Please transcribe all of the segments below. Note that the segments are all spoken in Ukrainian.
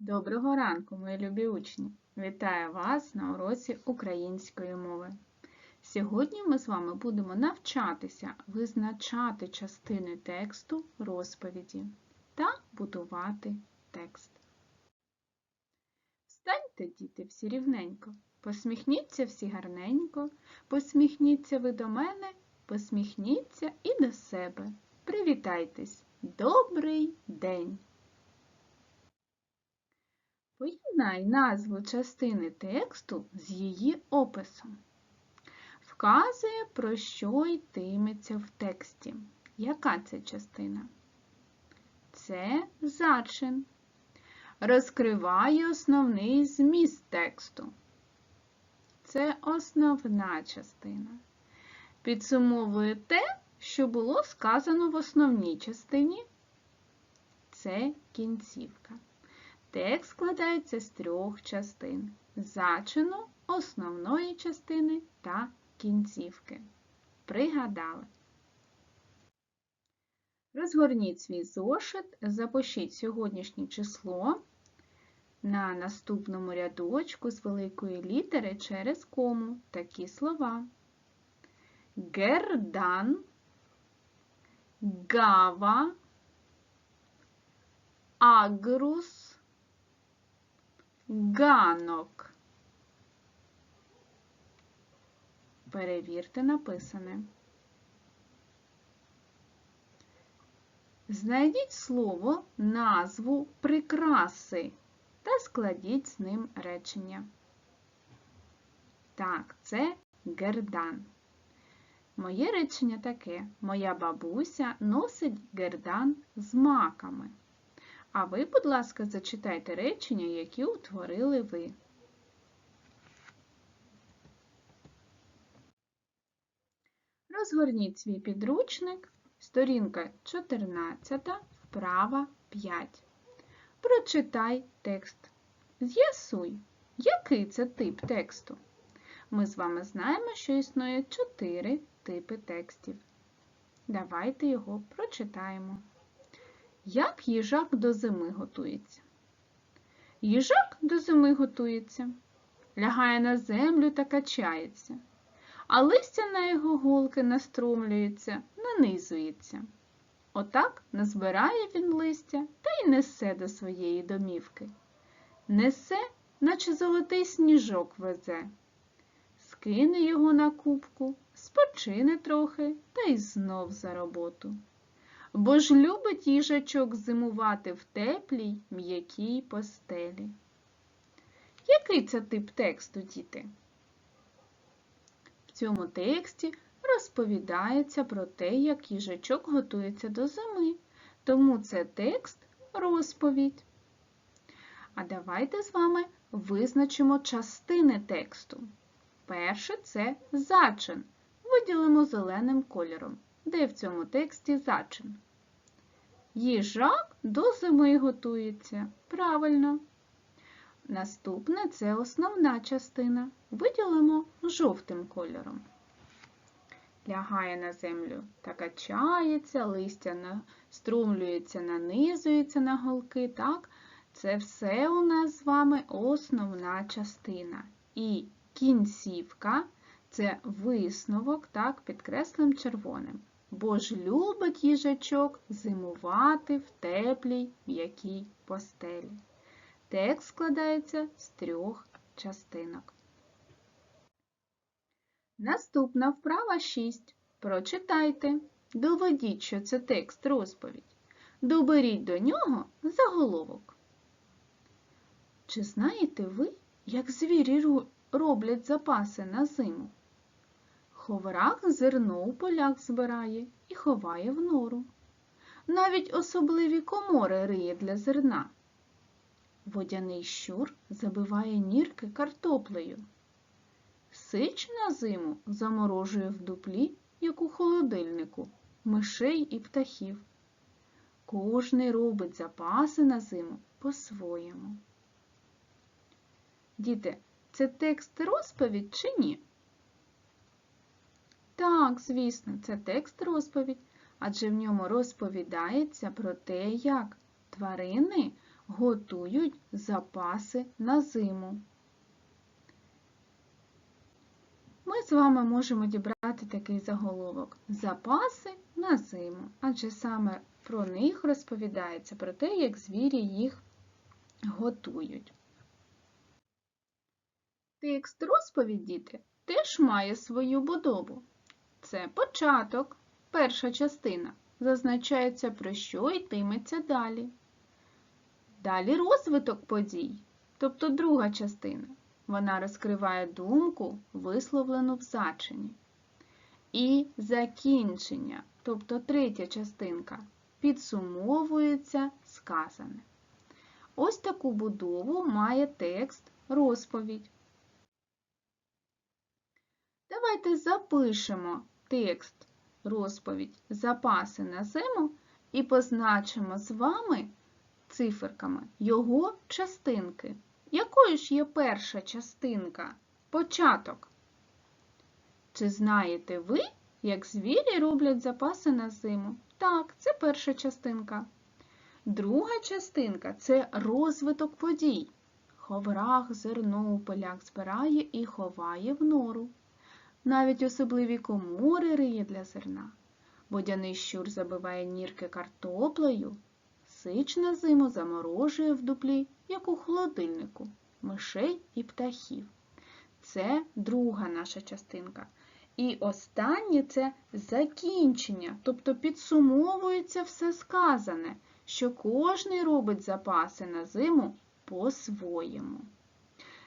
Доброго ранку, мої любі учні! Вітаю вас на уроці української мови. Сьогодні ми з вами будемо навчатися визначати частини тексту розповіді та будувати текст. Встаньте, діти, всі рівненько, посміхніться всі гарненько, посміхніться ви до мене, посміхніться і до себе. Привітайтесь! Добрий день! Поєднай назву частини тексту з її описом. Вказує, про що йтиметься в тексті. Яка це частина? Це зачин. Розкриває основний зміст тексту. Це основна частина. Підсумовує те, що було сказано в основній частині. Це кінцівка. Текст складається з трьох частин зачину, основної частини та кінцівки. Пригадали. Розгорніть свій зошит, запишіть сьогоднішнє число на наступному рядочку з великої літери через кому такі слова. Гердан, гава, агрус, ганок. Перевірте написане. Знайдіть слово, назву прикраси та складіть з ним речення. Так, це гердан. Моє речення таке: Моя бабуся носить гердан з маками. А ви, будь ласка, зачитайте речення, які утворили ви. Розгорніть свій підручник, сторінка 14, вправа 5. Прочитай текст. З'ясуй, який це тип тексту. Ми з вами знаємо, що існує чотири типи текстів. Давайте його прочитаємо. Як їжак до зими готується? Їжак до зими готується, лягає на землю та качається, а листя на його голки настромлюється, нанизується. Отак назбирає він листя та й несе до своєї домівки. Несе, наче золотий сніжок везе, скине його на кубку, спочине трохи та й знов за роботу бо ж любить їжачок зимувати в теплій, м'якій постелі. Який це тип тексту, діти? В цьому тексті розповідається про те, як їжачок готується до зими, тому це текст розповідь. А давайте з вами визначимо частини тексту. Перше це зачин. Виділимо зеленим кольором. Де в цьому тексті зачин? Їжак до зими готується. Правильно. Наступне це основна частина. Виділимо жовтим кольором. Лягає на землю та качається, листя струмлюється, нанизується на голки. Так? Це все у нас з вами основна частина. І кінцівка це висновок, так, підкреслим червоним бо ж любить їжачок зимувати в теплій м'якій постелі. Текст складається з трьох частинок. Наступна вправа 6. Прочитайте. Доведіть, що це текст розповідь. Доберіть до нього заголовок. Чи знаєте ви, як звірі роблять запаси на зиму? Ховрак зерно у полях збирає і ховає в нору. Навіть особливі комори риє для зерна. Водяний щур забиває нірки картоплею. Сич на зиму заморожує в дуплі, як у холодильнику, мишей і птахів. Кожний робить запаси на зиму по-своєму. Діти, це текст розповідь чи ні? Так, звісно, це текст розповідь, адже в ньому розповідається про те, як тварини готують запаси на зиму. Ми з вами можемо дібрати такий заголовок запаси на зиму, адже саме про них розповідається, про те, як звірі їх готують. Текст розповідь, діти, теж має свою будову. Це початок, перша частина. Зазначається, про що йтиметься далі. Далі розвиток подій, тобто друга частина. Вона розкриває думку, висловлену в зачині. І закінчення, тобто третя частинка, підсумовується сказане. Ось таку будову має текст розповідь. Давайте запишемо текст розповідь запаси на зиму і позначимо з вами циферками його частинки. Якою ж є перша частинка? Початок. Чи знаєте ви, як звірі роблять запаси на зиму? Так, це перша частинка. Друга частинка це розвиток подій. Ховрах зерно у полях збирає і ховає в нору. Навіть особливі комори риє для зерна. Водяний щур забиває нірки картоплею, сич на зиму заморожує в дуплі, як у холодильнику, мишей і птахів. Це друга наша частинка. І останнє це закінчення, тобто підсумовується все сказане, що кожний робить запаси на зиму по-своєму.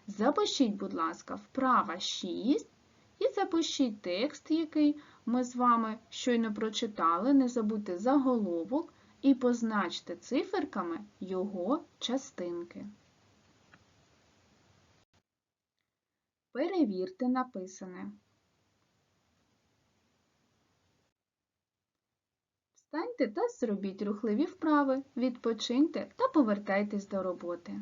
Запишіть, будь ласка, вправа 6 і запишіть текст, який ми з вами щойно прочитали. Не забудьте заголовок і позначте циферками його частинки. Перевірте написане. Встаньте та зробіть рухливі вправи, відпочиньте та повертайтесь до роботи.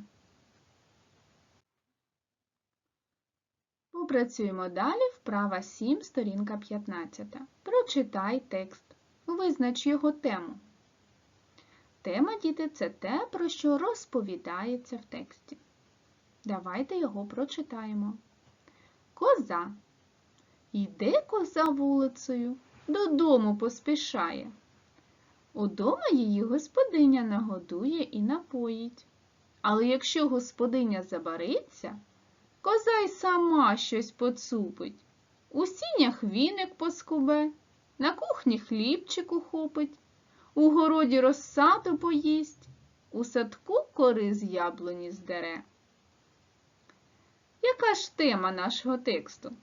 Попрацюємо далі, вправа 7, сторінка 15. Прочитай текст. Визнач його тему. Тема, діти, це те, про що розповідається в тексті. Давайте його прочитаємо. Коза. Йде коза вулицею, додому поспішає. Удома її господиня нагодує і напоїть. Але якщо господиня забариться, коза й сама щось поцупить. У сінях віник поскубе, на кухні хлібчик ухопить, у городі розсаду поїсть, у садку кори з яблуні здере. Яка ж тема нашого тексту?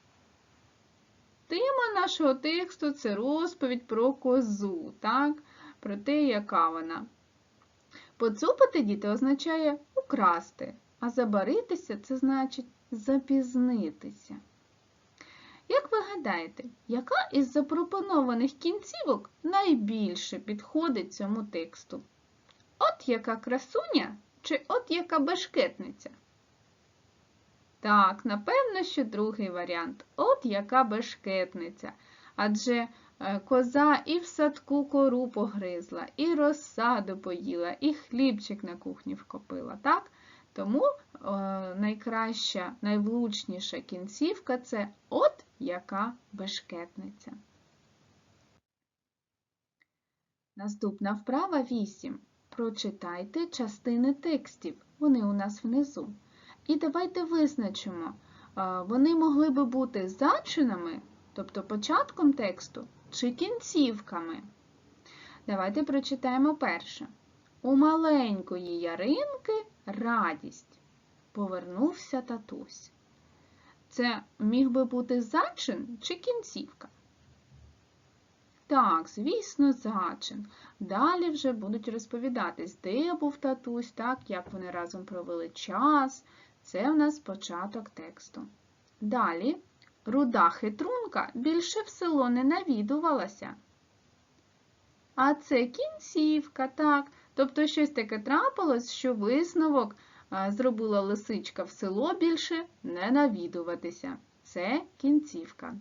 Тема нашого тексту це розповідь про козу, так? про те, яка вона. Поцупити діти означає украсти, а забаритися це значить запізнитися. Як ви гадаєте, яка із запропонованих кінцівок найбільше підходить цьому тексту? От яка красуня чи от яка бешкетниця? Так, напевно, що другий варіант. От яка бешкетниця. Адже е, коза і в садку кору погризла, і розсаду поїла, і хлібчик на кухні вкопила. так? Тому е, найкраща, найвлучніша кінцівка це от яка бешкетниця. Наступна вправа 8. Прочитайте частини текстів. Вони у нас внизу. І давайте визначимо, вони могли би бути зачинами, тобто початком тексту, чи кінцівками. Давайте прочитаємо перше. У маленької яринки радість. Повернувся татусь. Це міг би бути зачин чи кінцівка? Так, звісно, зачин. Далі вже будуть розповідатись, де був татусь, так, як вони разом провели час. Це в нас початок тексту. Далі руда хитрунка більше в село не навідувалася. А це кінцівка, так. Тобто щось таке трапилось, що висновок зробила лисичка в село більше не навідуватися. Це кінцівка.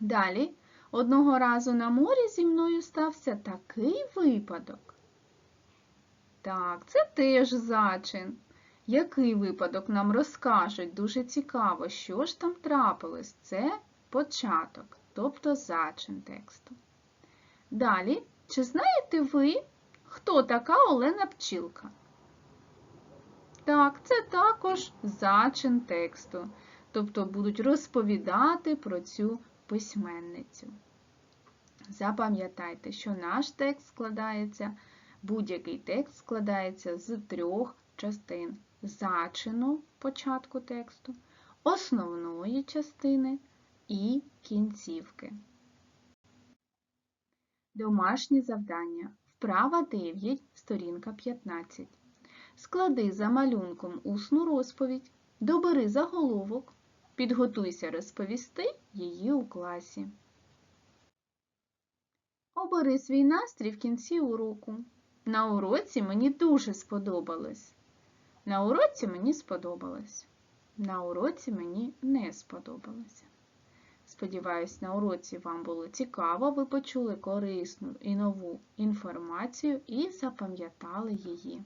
Далі, одного разу на морі зі мною стався такий випадок. Так, це теж зачин. Який випадок нам розкажуть? Дуже цікаво, що ж там трапилось? Це початок, тобто зачин тексту. Далі, чи знаєте ви, хто така Олена Пчілка? Так, це також зачин тексту, тобто будуть розповідати про цю письменницю. Запам'ятайте, що наш текст складається, будь-який текст складається з трьох частин зачину початку тексту, основної частини і кінцівки. Домашні завдання. Вправа 9, сторінка 15. Склади за малюнком усну розповідь, добери заголовок, підготуйся розповісти її у класі. Обери свій настрій в кінці уроку. На уроці мені дуже сподобалось. На уроці мені сподобалось. На уроці мені не сподобалося. Сподіваюсь, на уроці вам було цікаво, ви почули корисну і нову інформацію і запам'ятали її.